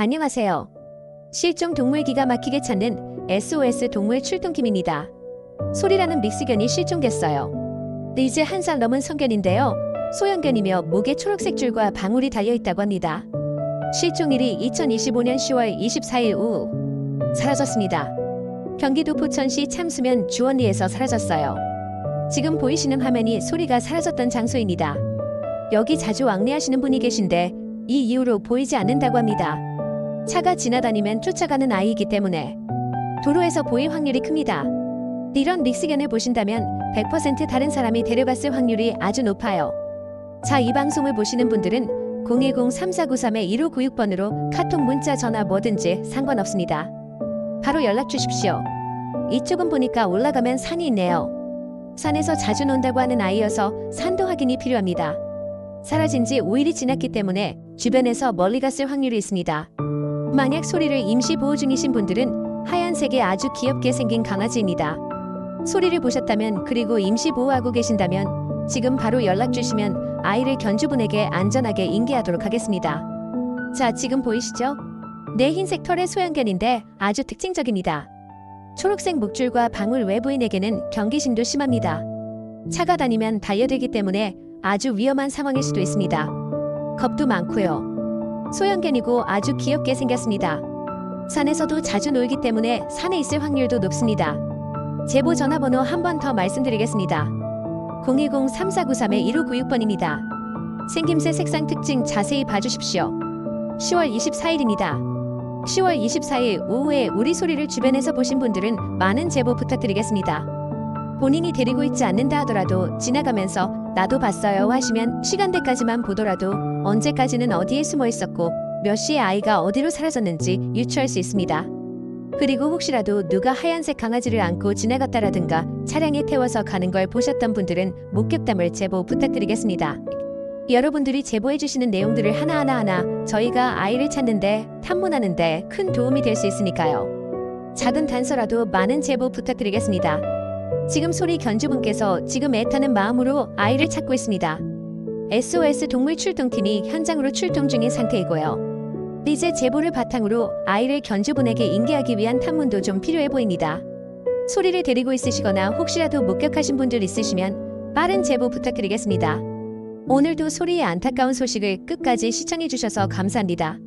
안녕하세요. 실종 동물 기가 막히게 찾는 SOS 동물 출동팀입니다. 소리라는 믹스견이 실종됐어요. 이제 한 살 넘은 성견인데요. 소형견이며 목에 초록색 줄과 방울이 달려 있다고 합니다. 실종일이 2025년 10월 24일 오후 사라졌습니다. 경기도 포천시 참수면 주원리에서 사라졌어요. 지금 보이시는 화면이 소리가 사라졌던 장소입니다. 여기 자주 왕래하시는 분이 계신데 이 이후로 보이지 않는다고 합니다. 차가 지나다니면 쫓아가는 아이이기 때문에 도로에서 보일 확률이 큽니다. 이런 믹스견을 보신다면 100% 다른 사람이 데려갔을 확률이 아주 높아요. 자, 이 방송을 보시는 분들은 010-3493-1596번으로 카톡 문자 전화 뭐든지 상관없습니다. 바로 연락 주십시오. 이쪽은 보니까 올라가면 산이 있네요. 산에서 자주 논다고 하는 아이여서 산도 확인이 필요합니다. 사라진 지 5일이 지났기 때문에 주변에서 멀리 갔을 확률이 있습니다. 만약 소리를 임시 보호 중이신 분들은 하얀색의 아주 귀엽게 생긴 강아지입니다. 소리를 보셨다면 그리고 임시 보호하고 계신다면 지금 바로 연락 주시면 아이를 견주분에게 안전하게 인계하도록 하겠습니다. 자, 지금 보이시죠? 내 흰색 털의 소형견인데 아주 특징적입니다. 초록색 목줄과 방울 외부인에게는 경계심도 심합니다. 차가 다니면 달려들기 때문에 아주 위험한 상황일 수도 있습니다. 겁도 많고요. 소형견이고 아주 귀엽게 생겼습니다. 산에서도 자주 놀기 때문에 산에 있을 확률도 높습니다. 제보 전화번호 한 번 더 말씀드리겠습니다. 010-3493-1596번입니다. 생김새 색상 특징 자세히 봐주십시오. 10월 24일입니다. 10월 24일 오후에 우리 소리를 주변에서 보신 분들은 많은 제보 부탁드리겠습니다. 본인이 데리고 있지 않는다 하더라도 지나가면서 나도 봤어요 하시면 시간대까지만 보더라도 언제까지는 어디에 숨어 있었고 몇 시에 아이가 어디로 사라졌는지 유추할 수 있습니다. 그리고 혹시라도 누가 하얀색 강아지를 안고 지나갔다라든가 차량에 태워서 가는 걸 보셨던 분들은 목격담을 제보 부탁드리겠습니다. 여러분들이 제보해주시는 내용들을 하나하나 하나 저희가 아이를 찾는데 탐문하는데 큰 도움이 될 수 있으니까요. 작은 단서라도 많은 제보 부탁드리겠습니다. 지금 소리 견주분께서 지금 애타는 마음으로 아이를 찾고 있습니다. SOS 동물 출동팀이 현장으로 출동 중인 상태이고요. 이제 제보를 바탕으로 아이를 견주분에게 인계하기 위한 탐문도 좀 필요해 보입니다. 소리를 데리고 있으시거나 혹시라도 목격하신 분들 있으시면 빠른 제보 부탁드리겠습니다. 오늘도 소리의 안타까운 소식을 끝까지 시청해 주셔서 감사합니다.